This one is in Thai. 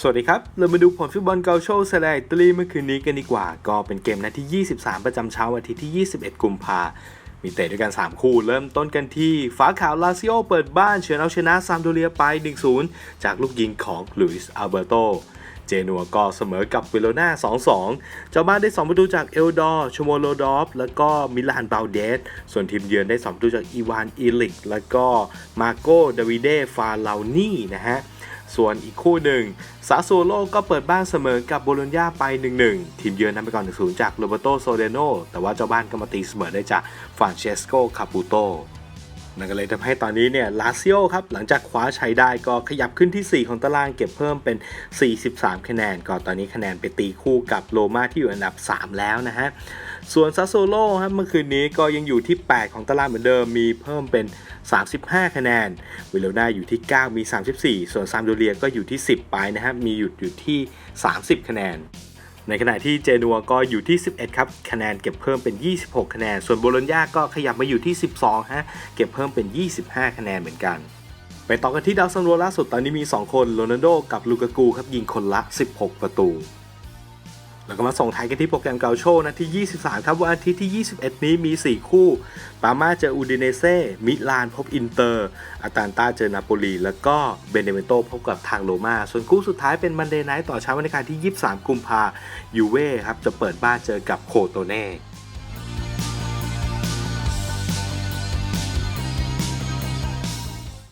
สวัสดีครับ เรามาดูผลฟุตบอลเกาโชว์สดงอิตาลีเมื่อคืนนี้กันดีกว่า ก็เป็นเกมนัดที่ 23 ประจำเช้าวันอาทิตย์ที่ 21 กุมภามีเตะด้วยกัน 3 คู่ เริ่มต้นกันที่ฟ้าขาวลาซิโอเปิดบ้านเฉือนเอาชนะซามโดเรียไป 1-0 จากลูกยิงของลุยส์อัลเบโต เจนัวก็เสมอกับวิโลนา2-2 เจ้าบ้านได้ 2 ประตูจากเอลดอร์ชโมโลดอฟ แล้วก็มิลานบาลเดส ส่วนทีมเยือนได้ 2 ประตูจากอีวานอีลิก แล้วก็มาโกดาวิเดฟาลานี่นะฮะส่วนอีกคู่หนึ่งซาโซโลก็เปิดบ้านเสมอกับโบโลญญาไป 1-1 ทีมเยือนนำไปก่อน 1-0 จากโรเบโตโซเดโนแต่ว่าเจ้าบ้านก็มาตีเสมอได้จากฟรานเชสโกคาปูโต นั่นก็เลยทำให้ตอนนี้เนี่ยลาซิโอครับหลังจากคว้าชัยได้ก็ขยับขึ้นที่ 4 ของตารางเก็บเพิ่มเป็น 43 คะแนน ก็ตอนนี้คะแนนไปตีคู่กับโรม่าที่อยู่อันดับ 3 แล้วนะฮะ ส่วนซาโซโลครับเมื่อคืนนี้ก็ยังอยู่ที่ 8 ของตารางเหมือนเดิมมีเพิ่มเป็น 35 คะแนนวิลโลนาอยู่ที่ 9 มี 34 ส่วนซามโดเรียก็อยู่ที่ 10 ไปนะฮะมีหยุดอยู่ที่ 30 คะแนน ในขณะที่เจนัวก็อยู่ที่ 11 ครับคะแนนเก็บเพิ่มเป็น 26 คะแนน ส่วนโบโลญญาก็ขยับมาอยู่ที่ 12 ฮะ เก็บเพิ่มเป็น 25 คะแนนเหมือนกัน ไปต่อกันที่ดาวซันโวล่าสุดตอนนี้มี 2 คนโรนัลโดกับลูกากูครับยิงคนละ 16 ประตู แล้วก็มาส่งท้ายกันที่โปรแกรมเกาโชนะที่ 23 ครับวันอาทิตย์ที่ 21 นี้มี 4 คู่ ปาม่าเจออูดิเนเซ่ มิลานพบอินเตอร์ อาตานตาเจอนาโปลี แล้วก็เบเนเวโตพบกับทางโรมา ส่วนคู่สุดท้ายเป็นมันเดย์ไนท์ต่อเช้าวันอังคารที่ 23 กุมภายูเว่ครับจะเปิดบ้านเจอกับโคโตเน่